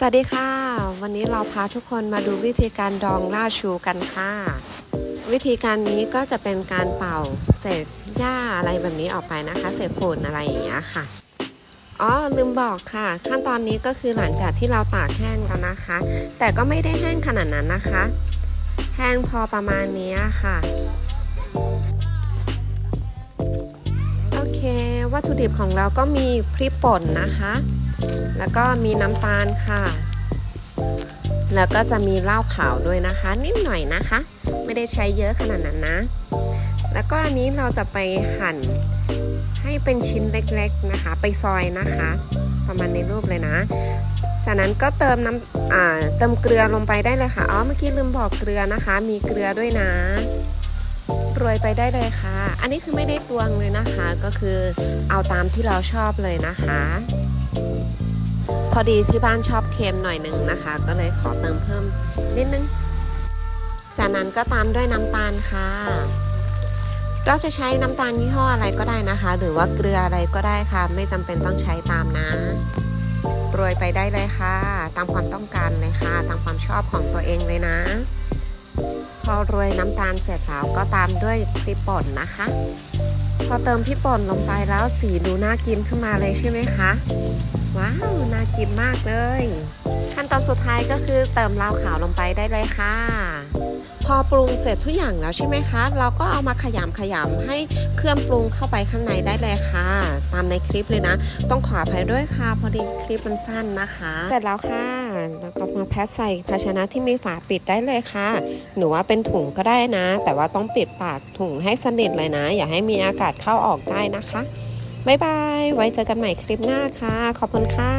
สวัสดีค่ะ วันนี้เราพาทุกคนมาดูวิธีการดองล่าชูกันค่ะ วิธีการนี้ก็จะเป็นการเป่าเศษหญ้าอะไรแบบนี้ออกไปนะคะ เศษฝุ่นอะไรอย่างเงี้ยค่ะอ๋อลืมบอกค่ะ ขั้นตอนนี้ก็คือหลังจากที่เราตากแห้งแล้วนะคะ แต่ก็ไม่ได้แห้งขนาดนั้นนะคะ แห้งพอประมาณนี้ค่ะโอเค วัตถุดิบของเราก็มีพริกป่นนะคะ แล้วก็มีน้ำตาลค่ะ แล้วก็จะมีเหล้าขาวด้วยนะคะ นิดหน่อยนะคะ ไม่ได้ใช้เยอะขนาดนั้นนะ แล้วก็อันนี้เราจะไปหั่นให้เป็นชิ้นเล็กๆนะคะ ไปซอยนะคะ ประมาณในรูปเลยนะ จากนั้นก็เติมน้ำเติมเกลือลงไปได้เลยค่ะ อ๋อ เมื่อกี้ลืมบอกเกลือนะคะ มีเกลือด้วยนะโรยไปได้เลยค่ะ อันนี้คือไม่ได้ตวงเลยนะคะ ก็คือเอาตามที่เราชอบเลยนะคะ พอดีที่บ้านชอบเค็มหน่อยหนึงนะคะ ก็เลยขอเติมเพิ่มนิดนึง จากนั้นก็ตามด้วยน้ำตาลค่ะ เราจะใช้น้ำตาลยี่ห้ออะไรก็ได้นะคะ หรือว่าเกลืออะไรก็ได้ค่ะ ไม่จำเป็นต้องใช้ตามนะโรยไปได้เลยค่ะ ตามความต้องการเลยค่ะ ตามความชอบของตัวเองเลยนะ พอโรยน้ำตาลเสร็จแล้วก็ตามด้วยพริกป่นนะคะ พอเติมพี่ป่นลงไปแล้วสีดูน่ากินขึ้นมาเลยใช่ไหมคะ ว้าว น่ากินมากเลย ขั้นตอนสุดท้ายก็คือเติมเหล้าขาวลงไปได้เลยค่ะ พอปรุงเสร็จทุกอย่างแล้วใช่ไหมคะ เราก็เอามาขยำขยำให้เครื่องปรุงเข้าไปข้างในได้เลยค่ะ ตามในคลิปเลยนะ ต้องขออภัยด้วยค่ะพอดีคลิปมันสั้นนะคะ เสร็จแล้วค่ะแล้วก็มาแพ็คใส่ภาชนะที่มีฝาปิดได้เลยค่ะหนูว่าเป็นถุงก็ได้นะ แต่ว่าต้องปิดปากถุงให้สนิทเลยนะ อย่าให้มีอากาศเข้าออกได้นะคะบ๊ายบาย ไว้เจอกันใหม่คลิปหน้าค่ะ ขอบคุณค่ะ